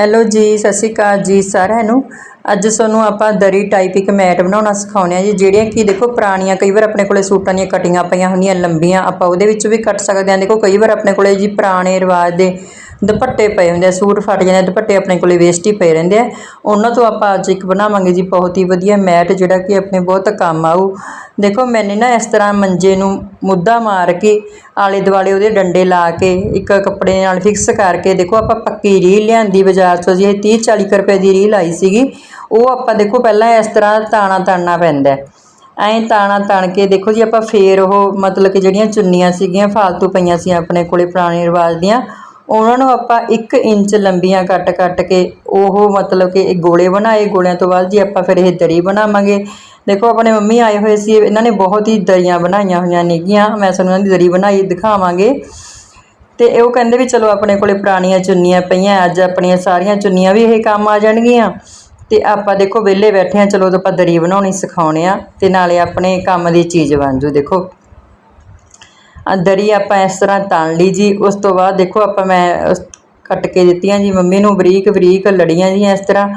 Hello ਜੀ, ਸਤਿ ਸ਼੍ਰੀ ਅਕਾਲ ਜੀ ਸਾਰਿਆਂ ਨੂੰ। ਅੱਜ ਤੁਹਾਨੂੰ ਆਪਾਂ ਦਰੀ ਟਾਈਪ ਇੱਕ ਮੈਟ ਬਣਾਉਣਾ ਸਿਖਾਉਂਦੇ ਆ ਜੀ, ਜਿਹੜੀਆਂ ਕਿ ਦੇਖੋ ਪੁਰਾਣੀਆਂ, ਕਈ ਵਾਰ ਆਪਣੇ ਕੋਲੇ ਸੂਟਾਂ ਦੀਆਂ ਕਟਿੰਗਾਂ ਪਈਆਂ ਹੁੰਦੀਆਂ, ਲੰਬੀਆਂ, ਆਪਾਂ ਉਹਦੇ ਵਿੱਚ ਵੀ ਕੱਟ ਸਕਦੇ ਹਾਂ ਦੇਖੋ ਕਈ ਵਾਰ ਆਪਣੇ ਕੋਲੇ ਜੀ ਪੁਰਾਣੇ ਰਿਵਾਜ ਦੇ ਦੁਪੱਟੇ ਪਏ ਹੁੰਦੇ ਆ, ਸੂਟ ਫਟ ਜਾਂਦੇ ਆ, ਦੁਪੱਟੇ ਆਪਣੇ ਕੋਲੇ ਵੇਸਟ ਹੀ ਪਏ ਰਹਿੰਦੇ ਆ। ਉਹਨਾਂ ਤੋਂ ਆਪਾਂ ਅੱਜ ਇੱਕ ਬਣਾਵਾਂਗੇ ਜੀ, ਬਹੁਤ ਹੀ ਵਧੀਆ ਮੈਟ, ਜਿਹੜਾ ਕਿ ਆਪਣੇ ਬਹੁਤ ਕੰਮ ਆਊ। ਦੇਖੋ, ਮੈਨੇ ਨਾ ਇਸ ਤਰ੍ਹਾਂ ਮੰਜੇ ਨੂੰ ਮੁੱਦਾ ਮਾਰ ਕੇ ਆਲੇ ਦੁਆਲੇ ਉਹਦੇ ਡੰਡੇ ਲਾ ਕੇ, ਇੱਕ ਕੱਪੜੇ ਨਾਲ ਫਿਕਸ ਕਰਕੇ, ਦੇਖੋ, ਆਪਾਂ ਪੱਕੀ ਰੀਲ ਲਿਆਂਦੀ ਬਾਜ਼ਾਰ ਤੋਂ ਜੀ, ਇਹ 30 40 ਰੁਪਏ ਦੀ ਰੀਲ ਆਈ ਸੀਗੀ। ਉਹ ਆਪਾਂ ਦੇਖੋ, ਪਹਿਲਾਂ ਇਸ ਤਰ੍ਹਾਂ ਤਾਣਾ ਤਾਣਨਾ ਪੈਂਦਾ ਹੈ। ਐਂ ਤਾਣਾ ਤਣ ਕੇ ਦੇਖੋ ਜੀ, ਆਪਾਂ ਫੇਰ ਉਹ ਮਤਲਬ ਕਿ ਜਿਹੜੀਆਂ ਚੁੰਨੀਆਂ ਸੀਗੀਆਂ, ਫਾਲਤੂ ਪਈਆਂ ਸੀ ਆਪਣੇ ਕੋਲੇ ਪੁਰਾਣੇ ਰਿਵਾਜ ਦੀਆਂ ਉਹਨਾਂ ਨੂੰ ਆਪਾਂ 1 ਇੰਚ ਲੰਬੀਆਂ ਕੱਟ ਕੱਟ ਕੇ ਉਹ ਮਤਲਬ ਕਿ ਇਹ ਗੋਲੇ ਬਣਾਏ, ਗੋਲਿਆਂ ਤੋਂ ਬਾਅਦ ਜੀ ਆਪਾਂ ਫਿਰ ਇਹ ਦਰੀ ਬਣਾਵਾਂਗੇ। ਦੇਖੋ ਆਪਣੇ ਮੰਮੀ ਆਏ ਹੋਏ ਸੀ, ਇਹਨਾਂ ਨੇ ਬਹੁਤ ਹੀ ਦਰੀਆਂ ਬਣਾਈਆਂ ਹੋਈਆਂ ਨੇਗੀਆਂ, ਮੈਂ ਤੁਹਾਨੂੰ ਇਹਨਾਂ ਦੀ ਦਰੀ ਬਣਾਈ ਦਿਖਾਵਾਂਗੇ। ਤੇ ਉਹ ਕਹਿੰਦੇ ਵੀ ਚਲੋ ਆਪਣੇ ਕੋਲੇ ਪੁਰਾਣੀਆਂ ਚੁੰਨੀਆਂ ਪਈਆਂ, ਅੱਜ ਆਪਣੀਆਂ ਸਾਰੀਆਂ ਚੁੰਨੀਆਂ ਵੀ ਇਹ ਕੰਮ ਆ ਜਾਣਗੀਆਂ। ਤੇ ਆਪਾਂ ਦੇਖੋ ਵਿਹਲੇ ਬੈਠੇ ਆ, ਚਲੋ ਉਦੋਂ ਆਪਾਂ ਦਰੀ ਬਣਾਉਣੀ ਸਿਖਾਉਣੇ ਆ, ਤੇ ਨਾਲੇ ਆਪਣੇ ਕੰਮ ਦੀ ਚੀਜ਼ ਬਣ ਜੂ, ਦੇਖੋ। ਦਰੀ ਆਪਾਂ ਇਸ ਤਰ੍ਹਾਂ ਤਲ ਲਈ ਜੀ। ਉਸ ਤੋਂ ਬਾਅਦ ਦੇਖੋ ਆਪਾਂ ਮੈਂ ਕੱਟ ਕੇ ਦਿੱਤੀਆਂ ਜੀ। ਮੰਮੀ ਨੂੰ ਬਰੀਕ ਬਰੀਕ ਲੜੀਆਂ ਜੀ ਇਸ ਤਰ੍ਹਾਂ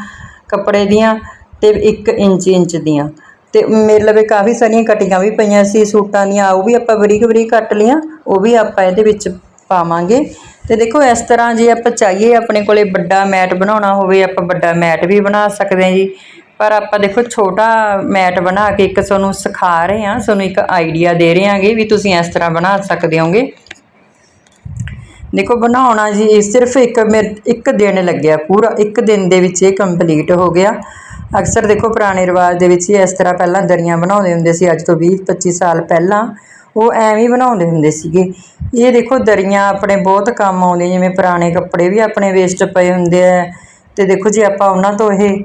ਕੱਪੜੇ ਦੀਆਂ ਤੇ 1 ਇੰਚ ਇੰਚ ਦੀਆਂ। ਤੇ ਮੇਰੇ ਲਵੇ ਕਾਫੀ ਸਾਰੀਆਂ ਕਟੀਆਂ ਵੀ ਪਈਆਂ ਸੀ, ਸੂਟਾਂ ਦੀਆਂ। ਉਹ ਵੀ ਆਪਾਂ ਬਰੀਕ ਬਰੀਕ ਕੱਟ ਲੀਆਂ ਉਹ ਵੀ ਆਪਾਂ ਇਹਦੇ ਵਿੱਚ ਪਾਵਾਂਗੇ। ਤੇ ਦੇਖੋ ਇਸ ਤਰ੍ਹਾਂ ਜੇ ਆਪਾਂ ਚਾਹੀਏ ਆਪਣੇ ਕੋਲੇ ਵੱਡਾ ਮੈਟ ਬਣਾਉਣਾ ਹੋਵੇ, ਆਪਾਂ ਵੱਡਾ ਮੈਟ ਵੀ ਬਣਾ ਸਕਦੇ ਹਾਂ ਜੀ। ਪਰ ਆਪਾਂ ਦੇਖੋ ਛੋਟਾ ਮੈਟ ਬਣਾ ਕੇ ਇੱਕ ਤੁਹਾਨੂੰ ਸਿਖਾ ਰਹੇ ਹਾਂ, ਤੁਹਾਨੂੰ ਇੱਕ ਆਈਡੀਆ ਦੇ ਰਹੇ ਹਾਂਗੇ ਵੀ ਤੁਸੀਂ ਇਸ ਤਰ੍ਹਾਂ ਬਣਾ ਸਕਦੇ ਹੋਗੇ। ਦੇਖੋ ਬਣਾਉਣਾ ਜੀ, ਇਹ ਸਿਰਫ ਇੱਕ ਮੇਰੇ ਇੱਕ ਦਿਨ ਲੱਗਿਆ ਪੂਰਾ, ਇੱਕ ਦਿਨ ਦੇ ਵਿੱਚ ਇਹ ਕੰਪਲੀਟ ਹੋ ਗਿਆ। ਅਕਸਰ ਦੇਖੋ ਪੁਰਾਣੇ ਰਿਵਾਜ ਦੇ ਵਿੱਚ ਹੀ ਇਸ ਤਰ੍ਹਾਂ ਪਹਿਲਾਂ ਦਰੀਆਂ ਬਣਾਉਂਦੇ ਹੁੰਦੇ ਸੀ, ਅੱਜ ਤੋਂ 20 25 ਸਾਲ ਪਹਿਲਾਂ ਉਹ ਐਵੇਂ ਹੀ ਬਣਾਉਂਦੇ ਹੁੰਦੇ ਸੀਗੇ। ਇਹ ਦੇਖੋ ਦਰੀਆਂ ਆਪਣੇ ਬਹੁਤ ਕੰਮ ਆਉਂਦੀਆਂ, ਜਿਵੇਂ ਪੁਰਾਣੇ ਕੱਪੜੇ ਵੀ ਆਪਣੇ ਵੇਸਟ ਪਏ ਹੁੰਦੇ ਆ। ਤੇ ਦੇਖੋ ਜੀ ਆਪਾਂ ਉਹਨਾਂ ਤੋਂ ਇਹ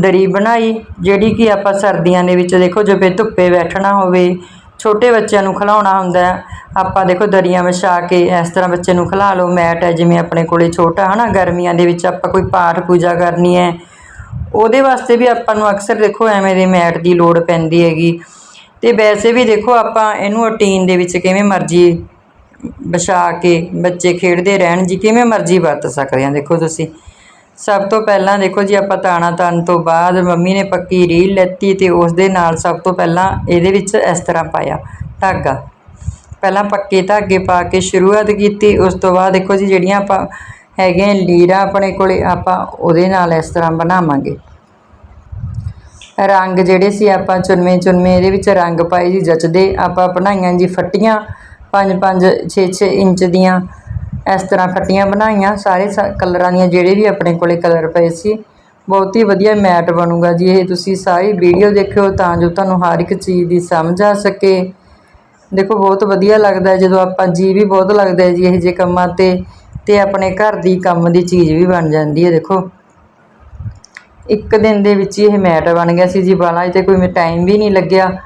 ਦਰੀ ਬਣਾਈ, ਜਿਹੜੀ ਕਿ ਆਪਾਂ ਸਰਦੀਆਂ ਦੇ ਵਿੱਚ ਦੇਖੋ ਜਦੋਂ ਧੁੱਪੇ ਬੈਠਣਾ ਹੋਵੇ, ਛੋਟੇ ਬੱਚਿਆਂ ਨੂੰ ਖਿਲਾਉਣਾ ਹੁੰਦਾ ਆਪਾਂ ਦੇਖੋ ਦਰੀਆਂ ਵਿਛਾ ਕੇ ਇਸ ਤਰ੍ਹਾਂ ਬੱਚੇ ਨੂੰ ਖਿਲਾ ਲਓ, ਮੈਟ ਹੈ ਜਿਵੇਂ ਆਪਣੇ ਕੋਲੇ ਛੋਟਾ, ਹਨਾ? ਗਰਮੀਆਂ ਦੇ ਵਿੱਚ ਆਪਾਂ ਕੋਈ ਪਾਠ ਪੂਜਾ ਕਰਨੀ ਹੈ। ਉਹਦੇ ਵਾਸਤੇ ਵੀ ਆਪਾਂ ਨੂੰ ਅਕਸਰ ਦੇਖੋ ਐਵੇਂ ਦੇ ਮੈਟ ਦੀ ਲੋੜ ਪੈਂਦੀ ਹੈਗੀ। ਤੇ ਵੈਸੇ ਵੀ ਦੇਖੋ ਆਪਾਂ ਇਹਨੂੰ ਰੂਟੀਨ ਦੇ ਵਿੱਚ ਕਿਵੇਂ ਮਰਜ਼ੀ ਵਿਛਾ ਕੇ ਬੱਚੇ ਖੇਡਦੇ ਰਹਿਣ ਜੀ, ਕਿਵੇਂ ਮਰਜ਼ੀ ਵਰਤ ਸਕਦੇ ਆ ਦੇਖੋ ਤੁਸੀਂ ਸਭ ਤੋਂ ਪਹਿਲਾਂ ਦੇਖੋ ਜੀ, ਆਪਾਂ ਤਾਣਾ ਤਣ ਤੋਂ ਬਾਅਦ ਮੰਮੀ ਨੇ ਪੱਕੀ ਰੀਲ ਲੈਤੀ ਤੇ ਉਸ ਦੇ ਨਾਲ ਸਭ ਤੋਂ ਪਹਿਲਾਂ ਇਹਦੇ ਵਿੱਚ ਇਸ ਤਰ੍ਹਾਂ ਪਾਇਆ, ਧਾਗਾ। ਪਹਿਲਾਂ ਪੱਕੇ ਧਾਗੇ ਪਾ ਕੇ ਸ਼ੁਰੂਆਤ ਕੀਤੀ, ਉਸ ਤੋਂ ਬਾਅਦ ਦੇਖੋ ਜੀ, ਜਿਹੜੀਆਂ ਆਪਾਂ ਹੈਗੇ ਲੀਰਾਂ ਆਪਣੇ ਕੋਲੇ, ਆਪਾਂ ਉਹਦੇ ਨਾਲ ਇਸ ਤਰ੍ਹਾਂ ਬਣਾਵਾਂਗੇ। ਰੰਗ ਜਿਹੜੇ ਸੀ, ਆਪਾਂ ਚੁਨਵੇਂ ਚੁਨਵੇਂ ਇਹਦੇ ਵਿੱਚ ਰੰਗ ਪਾਏ ਜੀ, ਜਚਦੇ। ਆਪਾਂ ਬਣਾਈਆਂ ਜੀ ਫੱਟੀਆਂ 5 5 6 6 ਇੰਚ ਦੀਆਂ। ਇਸ ਤਰ੍ਹਾਂ ਫੱਟੀਆਂ ਬਣਾਈਆਂ, ਸਾਰੇ ਸ- ਕਲਰਾਂ ਦੀਆਂ ਜਿਹੜੇ ਵੀ ਆਪਣੇ ਕੋਲੇ ਕਲਰ ਪਏ ਸੀ, ਬਹੁਤ ਹੀ ਵਧੀਆ ਮੈਟ ਬਣੂਗਾ ਜੀ ਇਹ, ਤੁਸੀਂ ਸਾਰੀ ਵੀਡੀਓ ਦੇਖਿਓ ਤਾਂ ਜੋ ਤੁਹਾਨੂੰ ਹਰ ਇੱਕ ਚੀਜ਼ ਦੀ ਸਮਝ ਆ ਸਕੇ। ਦੇਖੋ, ਬਹੁਤ ਵਧੀਆ ਲੱਗਦਾ ਜਦੋਂ ਆਪਾਂ ਜੀ ਵੀ ਬਹੁਤ ਲੱਗਦਾ ਜੀ ਇਹ ਜੇ ਕੰਮਾਂ ਤੇ ਤੇ ਆਪਣੇ ਘਰ ਦੀ ਕੰਮ ਦੀ ਚੀਜ਼ ਵੀ ਬਣ ਜਾਂਦੀ ਹੈ, ਦੇਖੋ। ਇੱਕ ਦਿਨ ਦੇ ਵਿੱਚ ਹੀ ਇਹ ਮੈਟ ਬਣ ਗਿਆ ਸੀ ਜੀ ਵਾਲਾਂ ਤੇ ਕੋਈ ਟਾਈਮ ਵੀ ਨਹੀਂ ਲੱਗਿਆ।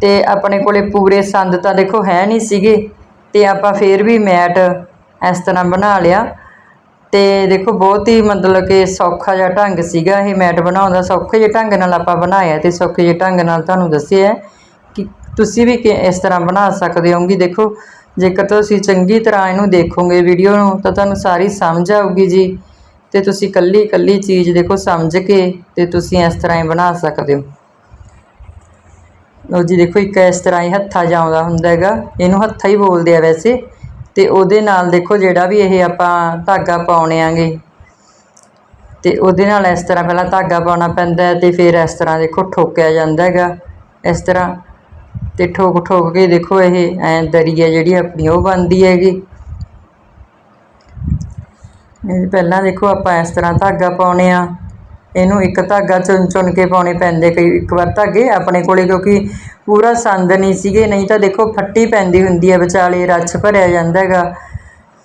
ਤੇ ਆਪਣੇ ਕੋਲੇ ਪੂਰੇ ਸੰਦ ਤਾਂ ਦੇਖੋ ਹੈ ਨਹੀਂ ਸੀਗੇ। ਤੇ ਆਪਾਂ ਫੇਰ ਵੀ ਮੈਟ ਇਸ ਤਰ੍ਹਾਂ ਬਣਾ ਲਿਆ। ਤੇ ਦੇਖੋ ਬਹੁਤ ਹੀ ਮਤਲਬ ਕਿ ਸੌਖਾ ਜਿਹਾ ਢੰਗ ਸੀਗਾ ਇਹ ਮੈਟ ਬਣਾਉਣ ਦਾ। ਸੌਖੇ ਜਿਹੇ ਢੰਗ ਨਾਲ ਆਪਾਂ ਬਣਾਇਆ ਤੇ ਸੌਖੇ ਜਿਹੇ ਢੰਗ ਨਾਲ ਤੁਹਾਨੂੰ ਦੱਸਿਆ ਕਿ ਤੁਸੀਂ ਵੀ ਕਿ- ਇਸ ਤਰ੍ਹਾਂ ਬਣਾ ਸਕਦੇ ਹੋਗੇ ਦੇਖੋ, ਜੇਕਰ ਤੁਸੀਂ ਚੰਗੀ ਤਰ੍ਹਾਂ ਇਹਨੂੰ ਦੇਖੋਗੇ ਵੀਡੀਓ ਨੂੰ, ਤਾਂ ਤੁਹਾਨੂੰ ਸਾਰੀ ਸਮਝ ਆਊਗੀ ਜੀ। ਤੇ ਤੁਸੀਂ ਕੱਲੀ ਕੱਲੀ ਚੀਜ਼ ਦੇਖੋ ਸਮਝ ਕੇ ਤੇ ਤੁਸੀਂ ਇਸ ਤਰ੍ਹਾਂ ਹੀ ਬਣਾ ਸਕਦੇ ਹੋ। ਲਓ ਜੀ, ਦੇਖੋ ਇੱਕ ਇਸ ਤਰ੍ਹਾਂ ਹੀ ਹੱਥਾ ਜਾਉਂਦਾ ਹੁੰਦਾ ਹੈਗਾ। ਇਹਨੂੰ ਹੱਥਾ ਹੀ ਬੋਲਦੇ ਆ ਵੈਸੇ। ਤੇ ਉਹਦੇ ਨਾਲ ਦੇਖੋ ਜਿਹੜਾ ਵੀ ਇਹ ਆਪਾਂ ਧਾਗਾ ਪਾਉਣੇ ਆਂਗੇ। ਤੇ ਉਹਦੇ ਨਾਲ ਇਸ ਤਰ੍ਹਾਂ ਪਹਿਲਾਂ ਧਾਗਾ ਪਾਉਣਾ ਪੈਂਦਾ ਹੈ ਤੇ ਫਿਰ ਇਸ ਤਰ੍ਹਾਂ ਦੇਖੋ ਠੋਕਿਆ ਜਾਂਦਾ ਹੈਗਾ। ਇਸ ਤਰ੍ਹਾਂ ਤੇ ਠੋਕ ਠੋਕ ਕੇ ਦੇਖੋ ਇਹ ਐ ਦਰੀ ਹੈ ਜਿਹੜੀ ਆਪਣੀ ਉਹ ਬਣਦੀ ਹੈਗੀ। ਪਹਿਲਾਂ ਦੇਖੋ ਆਪਾਂ ਇਸ ਤਰ੍ਹਾਂ ਧਾਗਾ ਪਾਉਣੇ ਆ। ਇਹਨੂੰ ਇੱਕ ਧਾਗਾ ਚੁਣ ਚੁਣ ਕੇ ਪਾਉਣੇ ਪੈਂਦੇ ਕਈ ਇੱਕ ਵਾਰ ਧਾਗੇ ਆਪਣੇ ਕੋਲੇ ਕਿਉਂਕਿ ਪੂਰਾ ਸੰਦ ਨਹੀਂ ਸੀਗੇ, ਨਹੀਂ ਤਾਂ ਦੇਖੋ ਫੱਟੀ ਪੈਂਦੀ ਹੁੰਦੀ ਹੈ ਵਿਚਾਲੇ, ਰੱਛ ਭਰਿਆ ਜਾਂਦਾ ਹੈਗਾ।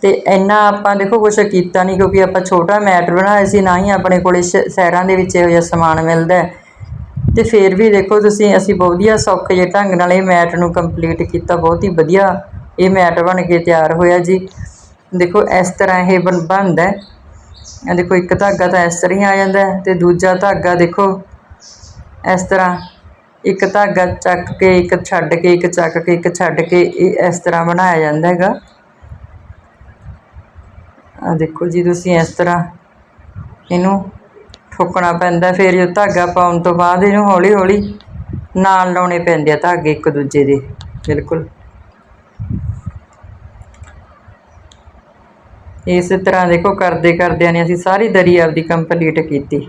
ਤੇ ਇੰਨਾ ਆਪਾਂ ਦੇਖੋ ਕੁਛ ਕੀਤਾ ਨਹੀਂ ਕਿਉਂਕਿ ਆਪਾਂ ਛੋਟਾ ਮੈਟ ਬਣਾਇਆ ਸੀ, ਨਾ ਹੀ ਆਪਣੇ ਕੋਲੇ ਸ਼ਹਿਰਾਂ ਦੇ ਵਿੱਚ ਇਹੋ ਜਿਹਾ ਸਮਾਨ ਮਿਲਦਾ ਹੈ। ਤੇ ਫਿਰ ਵੀ ਦੇਖੋ ਤੁਸੀਂ, ਅਸੀਂ ਬਹੁਤ ਵਧੀਆ ਸੌਖੇ ਜਿਹੇ ਢੰਗ ਨਾਲ ਇਹ ਮੈਟ ਨੂੰ ਕੰਪਲੀਟ ਕੀਤਾ, ਬਹੁਤ ਹੀ ਵਧੀਆ ਇਹ ਮੈਟ ਬਣ ਕੇ ਤਿਆਰ ਹੋਇਆ ਜੀ। ਦੇਖੋ ਇਸ ਤਰ੍ਹਾਂ ਇਹ ਬਣ, ਬਣਦਾ ਇਹ ਦੇਖੋ, ਇੱਕ ਧਾਗਾ ਤਾਂ ਇਸ ਤਰ੍ਹਾਂ ਹੀ ਆ ਜਾਂਦਾ ਹੈ ਤੇ ਦੂਜਾ ਧਾਗਾ ਦੇਖੋ, ਇਸ ਤਰ੍ਹਾਂ ਇੱਕ ਧਾਗਾ ਚੱਕ ਕੇ, ਇੱਕ ਛੱਡ ਕੇ, ਇੱਕ ਚੱਕ ਕੇ, ਇੱਕ ਛੱਡ ਕੇ ਇਹ ਇਸ ਤਰ੍ਹਾਂ ਬਣਾਇਆ ਜਾਂਦਾ ਹੈਗਾ। ਆ ਦੇਖੋ ਜੀ, ਤੁਸੀਂ ਇਸ ਤਰ੍ਹਾਂ ਇਹਨੂੰ ਠੋਕਣਾ ਪੈਂਦਾ ਫਿਰ ਜੋ ਧਾਗਾ ਪਾਉਣ ਤੋਂ ਬਾਅਦ ਇਹਨੂੰ ਹੌਲੀ ਹੌਲੀ ਨਾਲ ਲਾਉਣੇ ਪੈਂਦੇ ਆ ਧਾਗੇ ਇੱਕ ਦੂਜੇ ਦੇ, ਬਿਲਕੁਲ। ਇਸ ਤਰ੍ਹਾਂ ਦੇਖੋ, ਕਰਦੇ ਕਰਦਿਆਂ ਨੇ ਅਸੀਂ ਸਾਰੀ ਦਰੀ ਆਪਦੀ ਕੰਪਲੀਟ ਕੀਤੀ।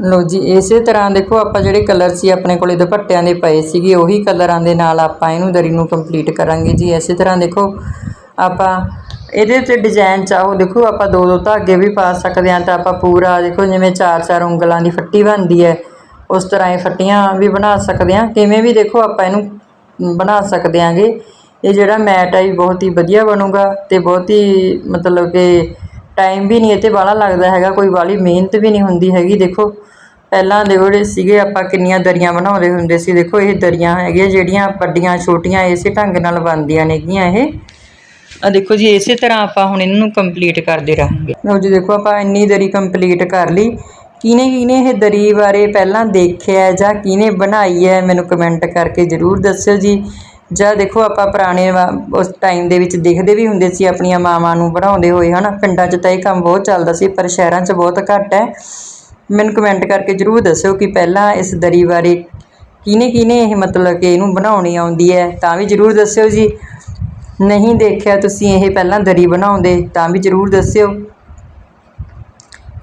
ਲੋ ਜੀ, ਇਸੇ ਤਰ੍ਹਾਂ ਦੇਖੋ, ਆਪਾਂ ਜਿਹੜੇ ਕਲਰ ਸੀ ਆਪਣੇ ਕੋਲੇ ਦੁਪੱਟਿਆਂ ਦੇ ਪਏ ਸੀਗੇ, ਉਹੀ ਕਲਰਾਂ ਦੇ ਨਾਲ ਆਪਾਂ ਇਹਨੂੰ ਦਰੀ ਨੂੰ ਕੰਪਲੀਟ ਕਰਾਂਗੇ ਜੀ। ਇਸੇ ਤਰ੍ਹਾਂ ਦੇਖੋ, ਆਪਾਂ ਇਹਦੇ 'ਤੇ ਡਿਜ਼ਾਈਨ ਚਾਹੋ ਦੇਖੋ, ਆਪਾਂ ਦੋ ਦੋ ਧਾਗੇ ਵੀ ਪਾ ਸਕਦੇ ਹਾਂ ਤਾਂ ਆਪਾਂ ਪੂਰਾ, ਦੇਖੋ, ਜਿਵੇਂ ਚਾਰ ਚਾਰ ਉਂਗਲਾਂ ਦੀ ਫੱਟੀ ਬਣਦੀ ਹੈ, ਉਸ ਤਰ੍ਹਾਂ ਇਹ ਫੱਟੀਆਂ ਵੀ ਬਣਾ ਸਕਦੇ ਹਾਂ। ਕਿਵੇਂ ਵੀ ਦੇਖੋ, ਆਪਾਂ ਇਹਨੂੰ ਬਣਾ ਸਕਦੇ ਹਾਂਗੇ। ਇਹ ਜਿਹੜਾ ਮੈਟ ਆ ਵੀ ਬਹੁਤ ਹੀ ਵਧੀਆ ਬਣੂਗਾ ਅਤੇ ਬਹੁਤ ਹੀ ਮਤਲਬ ਕਿ ਟਾਈਮ ਵੀ ਨਹੀਂ ਇਹ 'ਤੇ ਬਾਹਲਾ ਲੱਗਦਾ ਹੈਗਾ, ਕੋਈ ਬਾਹਲੀ ਮਿਹਨਤ ਵੀ ਨਹੀਂ ਹੁੰਦੀ ਹੈਗੀ, ਦੇਖੋ। ਪਹਿਲਾਂ ਦੇ ਜਿਹੜੇ ਸੀਗੇ, ਆਪਾਂ ਕਿੰਨੀਆਂ ਦਰੀਆਂ ਬਣਾਉਂਦੇ ਹੁੰਦੇ ਸੀ, ਦੇਖੋ ਇਹ ਦਰੀਆਂ ਹੈਗੀਆਂ ਜਿਹੜੀਆਂ ਵੱਡੀਆਂ, ਛੋਟੀਆਂ, ਇਸੇ ਢੰਗ ਨਾਲ ਬਣਦੀਆਂ ਨੇਗੀਆਂ ਇਹ। ਆ ਦੇਖੋ ਜੀ, ਇਸੇ ਤਰ੍ਹਾਂ ਆਪਾਂ ਹੁਣ ਇਹਨਾਂ ਨੂੰ ਕੰਪਲੀਟ ਕਰਦੇ ਰਹਾਂਗੇ। ਲਓ ਜੀ, ਦੇਖੋ ਆਪਾਂ ਇੰਨੀ ਦਰੀ ਕੰਪਲੀਟ ਕਰ ਲਈ। ਕਿਹਨੇ ਕਿਹਨੇ ਇਹ ਦਰੀ ਬਾਰੇ ਪਹਿਲਾਂ ਦੇਖਿਆ ਜਾਂ ਕਿਹਨੇ ਬਣਾਈ ਹੈ, ਮੈਨੂੰ ਕਮੈਂਟ ਕਰਕੇ ਜ਼ਰੂਰ ਦੱਸਿਓ ਜੀ। ਜਾਂ ਦੇਖੋ ਆਪਾਂ ਪੁਰਾਣੇ ਵਾ- ਉਸ ਟਾਈਮ ਦੇ ਵਿੱਚ ਦੇਖਦੇ ਵੀ ਹੁੰਦੇ ਸੀ ਆਪਣੀਆਂ ਮਾਵਾਂ ਨੂੰ ਬਣਾਉਂਦੇ ਹੋਏ, ਹਨਾ? ਪਿੰਡਾਂ 'ਚ ਤਾਂ ਇਹ ਕੰਮ ਬਹੁਤ ਚੱਲਦਾ ਸੀ, ਪਰ ਸ਼ਹਿਰਾਂ 'ਚ ਬਹੁਤ ਘੱਟ ਹੈ। ਮੈਨੂੰ ਕਮੈਂਟ ਕਰਕੇ ਜ਼ਰੂਰ ਦੱਸਿਓ ਕਿ ਪਹਿਲਾਂ ਇਸ ਦਰੀ ਬਾਰੇ ਕਿਹਨੇ ਕਿਹਨੇ ਇਹ ਮਤਲਬ ਕਿ ਇਹਨੂੰ ਬਣਾਉਣੀ ਆਉਂਦੀ ਹੈ, ਤਾਂ ਵੀ ਜ਼ਰੂਰ ਦੱਸਿਓ ਜੀ। ਨਹੀਂ ਦੇਖਿਆ ਤੁਸੀਂ ਇਹ ਪਹਿਲਾਂ ਦਰੀ ਬਣਾਉਂਦੇ, ਤਾਂ ਵੀ ਜ਼ਰੂਰ ਦੱਸਿਓ।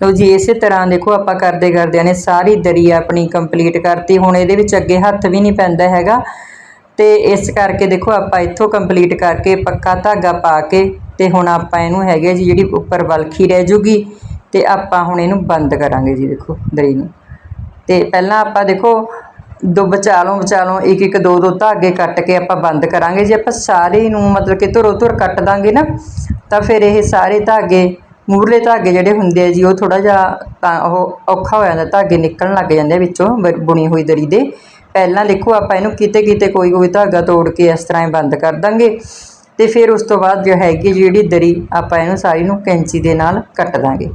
ਲਓ ਜੀ, ਇਸੇ ਤਰ੍ਹਾਂ ਦੇਖੋ ਆਪਾਂ ਕਰਦੇ ਕਰਦਿਆਂ ਨੇ ਸਾਰੀ ਦਰੀ ਆਪਣੀ ਕੰਪਲੀਟ ਕਰਤੀ, ਹੁਣ ਇਹਦੇ ਵਿੱਚ ਅੱਗੇ ਹੱਥ ਵੀ ਨਹੀਂ ਪੈਂਦਾ ਹੈਗਾ। ਤੇ ਇਸ ਕਰਕੇ ਦੇਖੋ ਆਪਾਂ ਇੱਥੋਂ ਕੰਪਲੀਟ ਕਰਕੇ ਪੱਕਾ ਧਾਗਾ ਪਾ ਕੇ ਤੇ ਹੁਣ ਆਪਾਂ ਇਹਨੂੰ ਹੈਗੇ ਜੀ ਜਿਹੜੀ ਉੱਪਰ ਬਲਖੀ ਰਹਿ ਜੂਗੀ ਤੇ ਆਪਾਂ ਹੁਣ ਇਹਨੂੰ ਬੰਦ ਕਰਾਂਗੇ ਜੀ ਦੇਖੋ ਦਰੀ ਨੂੰ। ਤੇ ਪਹਿਲਾਂ ਆਪਾਂ ਦੇਖੋ ਦੋ ਵਿਚਾਲੋਂ ਵਿਚਾਲੋਂ ਇੱਕ ਇੱਕ ਦੋ ਦੋ ਧਾਗੇ ਕੱਟ ਕੇ ਆਪਾਂ ਬੰਦ ਕਰਾਂਗੇ ਜੇ ਆਪਾਂ ਸਾਰੇ ਨੂੰ ਮਤਲਬ ਕਿ ਧੁਰੋ ਧੁਰ ਕੱਟ ਦਾਂਗੇ ਨਾ, ਤਾਂ ਫਿਰ ਇਹ ਸਾਰੇ ਧਾਗੇ ਮੂਰਲੇ ਧਾਗੇ ਜਿਹੜੇ ਹੁੰਦੇ ਆ ਜੀ, ਉਹ ਥੋੜਾ ਜਿਹਾ ਤਾਂ ਉਹ ਔਖਾ ਹੋ ਜਾਂਦਾ, ਧਾਗੇ ਨਿਕਲਣ ਲੱਗ ਜਾਂਦੇ ਵਿੱਚੋਂ, ਬ- ਬੁਣੀ ਹੋਈ ਦਰੀ ਦੇ। ਪਹਿਲਾਂ ਦੇਖੋ ਆਪਾਂ ਇਹਨੂੰ ਕਿਤੇ ਕਿਤੇ ਕੋਈ ਕੋਈ ਧਾਗਾ ਤੋੜ ਕੇ ਇਸ ਤਰ੍ਹਾਂ ਹੀ ਬੰਦ ਕਰ ਦਾਂਗੇ। ਤੇ ਫਿਰ ਉਸ ਤੋਂ ਬਾਅਦ ਜੋ ਹੈਗੀ ਜਿਹੜੀ ਦਰੀ, ਆਪਾਂ ਇਹਨੂੰ ਸਾਰੀ ਨੂੰ ਕੈਂਚੀ ਦੇ ਨਾਲ ਕੱਟ ਦਾਂਗੇ।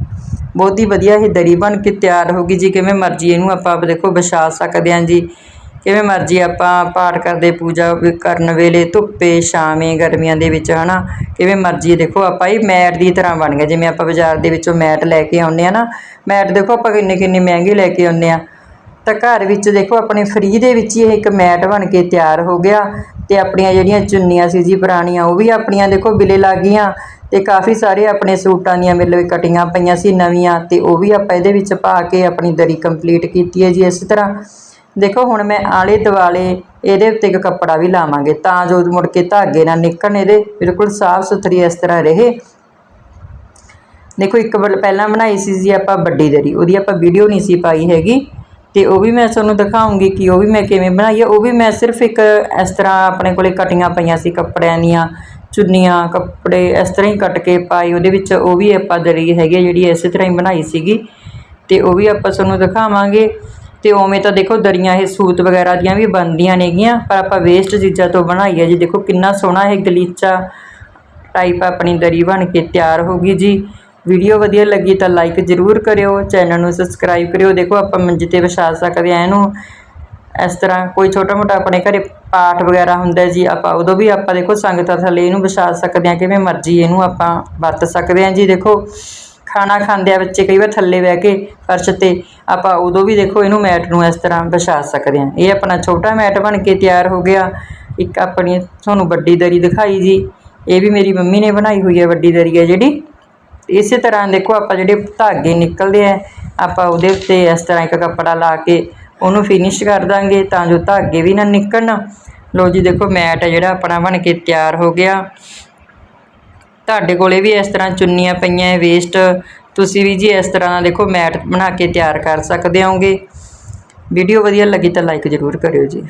ਬਹੁਤ ਹੀ ਵਧੀਆ ਇਹ ਦਰੀ ਬਣ ਕੇ ਤਿਆਰ ਹੋ ਗਈ ਜੀ, ਕਿਵੇਂ ਮਰਜ਼ੀ ਇਹਨੂੰ ਆਪਾਂ ਦੇਖੋ ਵਿਛਾ ਸਕਦੇ ਹਾਂ ਜੀ। ਕਿਵੇਂ ਮਰਜ਼ੀ ਆਪਾਂ ਪਾਠ ਕਰਦੇ, ਪੂਜਾ ਕਰਨ ਵੇਲੇ ਧੁੱਪੇ, ਛਾਵੇਂ, ਗਰਮੀਆਂ ਦੇ ਵਿੱਚ, ਹਨਾ। ਕਿਵੇਂ ਮਰਜ਼ੀ ਦੇਖੋ ਆਪਾਂ ਇਹ ਮੈਟ ਦੀ ਤਰ੍ਹਾਂ ਬਣ ਗਿਆ। ਜਿਵੇਂ ਆਪਾਂ ਬਾਜ਼ਾਰ ਦੇ ਵਿੱਚੋਂ ਮੈਟ ਲੈ ਕੇ ਆਉਂਦੇ ਆ ਨਾ, ਮੈਟ ਦੇਖੋ ਆਪਾਂ ਕਿੰਨੇ ਕਿੰਨੇ ਮਹਿੰਗੇ ਲੈ ਕੇ ਆਉਂਦੇ ਆ ਤਾਂ ਘਰ ਵਿੱਚ ਦੇਖੋ, ਆਪਣੇ ਫਰੀ ਦੇ ਵਿੱਚ ਹੀ ਇਹ ਇੱਕ ਮੈਟ ਬਣ ਕੇ ਤਿਆਰ ਹੋ ਗਿਆ ਤੇ ਆਪਣੀਆਂ ਜਿਹੜੀਆਂ ਚੁੰਨੀਆਂ ਸੀ ਜੀ ਪੁਰਾਣੀਆਂ, ਉਹ ਵੀ ਆਪਣੀਆਂ ਦੇਖੋ ਬਿਲੇ ਲੱਗ ਗਈਆਂ ਤੇ ਕਾਫੀ ਸਾਰੇ ਆਪਣੇ ਸੂਟਾਂ ਦੀਆਂ ਮਤਲਬ ਕਟੀਆਂ ਪਈਆਂ ਸੀ ਨਵੀਆਂ ਤੇ ਉਹ ਵੀ ਆਪਾਂ ਇਹਦੇ ਵਿੱਚ ਪਾ ਕੇ ਆਪਣੀ ਦਰੀ ਕੰਪਲੀਟ ਕੀਤੀ ਹੈ ਜੀ ਇਸ ਤਰ੍ਹਾਂ। ਦੇਖੋ, ਹੁਣ ਮੈਂ ਆਲੇ ਦੁਆਲੇ ਇਹਦੇ ਉੱਤੇ ਇੱਕ ਕੱਪੜਾ ਵੀ ਲਾਵਾਂਗੇ ਤਾਂ ਜੋ ਮੁੜ ਕੇ ਧਾਗੇ ਨਾ ਨਿਕਲਣ ਇਹਦੇ, ਬਿਲਕੁਲ ਸਾਫ਼ ਸੁਥਰੀ ਇਸ ਤਰ੍ਹਾਂ ਰਹੇ। ਦੇਖੋ, ਇੱਕ ਵਾਰ ਪਹਿਲਾਂ ਬਣਾਈ ਸੀ ਜੀ ਆਪਾਂ ਵੱਡੀ ਦਰੀ, ਉਹਦੀ ਆਪਾਂ ਵੀਡੀਓ ਨਹੀਂ ਸੀ ਪਾਈ ਹੈਗੀ। ਤੇ ਉਹ ਵੀ ਮੈਂ ਤੁਹਾਨੂੰ ਦਿਖਾਉਂਗੀ ਕਿ ਉਹ ਵੀ ਮੈਂ ਕਿਵੇਂ ਬਣਾਈ ਹੈ ਉਹ ਵੀ ਮੈਂ ਸਿਰਫ ਇੱਕ ਇਸ ਤਰ੍ਹਾਂ ਆਪਣੇ ਕੋਲੇ ਕਟੀਆਂ ਪਈਆਂ ਸੀ, ਕੱਪੜਿਆਂ ਦੀਆਂ, ਚੁੰਨੀਆਂ, ਕੱਪੜੇ ਇਸ ਤਰ੍ਹਾਂ ਹੀ ਕੱਟ ਕੇ ਪਾਈ ਉਹਦੇ ਵਿੱਚ ਉਹ ਵੀ ਆਪਾਂ ਦਰੀ ਹੈਗੀ ਆ ਜਿਹੜੀ ਇਸੇ ਤਰ੍ਹਾਂ ਹੀ ਬਣਾਈ ਸੀਗੀ। ਤੇ ਉਹ ਵੀ ਆਪਾਂ ਤੁਹਾਨੂੰ ਦਿਖਾਵਾਂਗੇ। ਤੇ ਉਵੇਂ ਤਾਂ ਦੇਖੋ ਦਰੀਆਂ, ਇਹ ਸੂਤ ਵਗੈਰਾ ਦੀਆਂ ਵੀ ਬਣਦੀਆਂ ਨੇਗੀਆਂ, ਪਰ ਆਪਾਂ ਵੇਸਟ ਚੀਜ਼ਾਂ ਤੋਂ ਬਣਾਈ ਹੈ ਜੀ। ਦੇਖੋ ਕਿੰਨਾ ਸੋਹਣਾ ਇਹ ਗਲੀਚਾ ਟਾਈਪ ਆਪਣੀ ਦਰੀ ਬਣ ਕੇ ਤਿਆਰ ਹੋ ਗਈ ਜੀ। ਵੀਡੀਓ ਵਧੀਆ ਲੱਗੀ ਤਾਂ ਲਾਈਕ ਜ਼ਰੂਰ ਕਰਿਓ ਚੈਨਲ ਨੂੰ ਸਬਸਕ੍ਰਾਈਬ ਕਰਿਓ। ਦੇਖੋ, ਆਪਾਂ ਮੰਜੇ ਤੇ ਵਿਛਾ ਸਕਦੇ ਆ ਇਹਨੂੰ। ਇਸ ਤਰ੍ਹਾਂ ਕੋਈ ਛੋਟਾ ਮੋਟਾ ਆਪਣੇ ਘਰੇ ਪਾਠ ਵਗੈਰਾ ਹੁੰਦਾ ਜੀ, ਆਪਾਂ ਉਦੋਂ ਵੀ ਆਪਾਂ ਦੇਖੋ ਸੰਗਤਾਂ ਥੱਲੇ ਇਹਨੂੰ ਵਿਛਾ ਸਕਦੇ ਆ ਕਿਵੇਂ ਮਰਜ਼ੀ ਇਹਨੂੰ ਆਪਾਂ ਵਰਤ ਸਕਦੇ ਆ ਜੀ। ਦੇਖੋ, ਖਾਣਾ ਖਾਂਦੇ ਆ ਬੱਚੇ ਕਈ ਵਾਰ ਥੱਲੇ ਬਹਿ ਕੇ ਫਰਸ਼ ਤੇ ਆਪਾਂ ਉਦੋਂ ਵੀ ਦੇਖੋ ਇਹਨੂੰ ਮੈਟ ਨੂੰ ਇਸ ਤਰ੍ਹਾਂ ਵਿਛਾ ਸਕਦੇ ਆ ਇਹ ਆਪਣਾ ਛੋਟਾ ਮੈਟ ਬਣ ਕੇ ਤਿਆਰ ਹੋ ਗਿਆ। ਇੱਕ ਆਪਣੀ ਤੁਹਾਨੂੰ ਵੱਡੀ ਦਰੀ ਦਿਖਾਈ ਜੀ। ਇਹ ਵੀ ਮੇਰੀ ਮੰਮੀ ਨੇ ਬਣਾਈ ਹੋਈ ਹੈ ਵੱਡੀ ਦਰੀ ਹੈ ਜਿਹੜੀ। ਇਸੇ ਤਰ੍ਹਾਂ ਦੇਖੋ ਆਪਾਂ ਜਿਹੜੇ ਧਾਗੇ ਨਿਕਲਦੇ ਆ, ਆਪਾਂ ਉਹਦੇ ਉੱਤੇ ਇਸ ਤਰ੍ਹਾਂ ਇੱਕ ਕੱਪੜਾ ਲਾ ਕੇ ਉਹਨੂੰ ਫਿਨਿਸ਼ ਕਰ ਦਾਂਗੇ ਤਾਂ ਜੋ ਧਾਗੇ ਵੀ ਨਾ ਨਿਕਲਣ। ਲੋ ਜੀ ਦੇਖੋ ਮੈਟ ਹੈ ਜਿਹੜਾ ਆਪਣਾ ਬਣ ਕੇ ਤਿਆਰ ਹੋ ਗਿਆ। ਤੁਹਾਡੇ ਕੋਲੇ ਵੀ ਇਸ ਤਰ੍ਹਾਂ ਚੁੰਨੀਆਂ ਪਈਆਂ ਵੇਸਟ ਤੁਸੀਂ ਵੀ ਜੀ ਇਸ ਤਰ੍ਹਾਂ ਦਾ ਦੇਖੋ ਮੈਟ ਬਣਾ ਕੇ ਤਿਆਰ ਕਰ ਸਕਦੇ ਹੋਗੇ ਵੀਡੀਓ ਵਧੀਆ ਲੱਗੀ ਤਾਂ ਲਾਈਕ ਜ਼ਰੂਰ ਕਰਿਓ ਜੀ।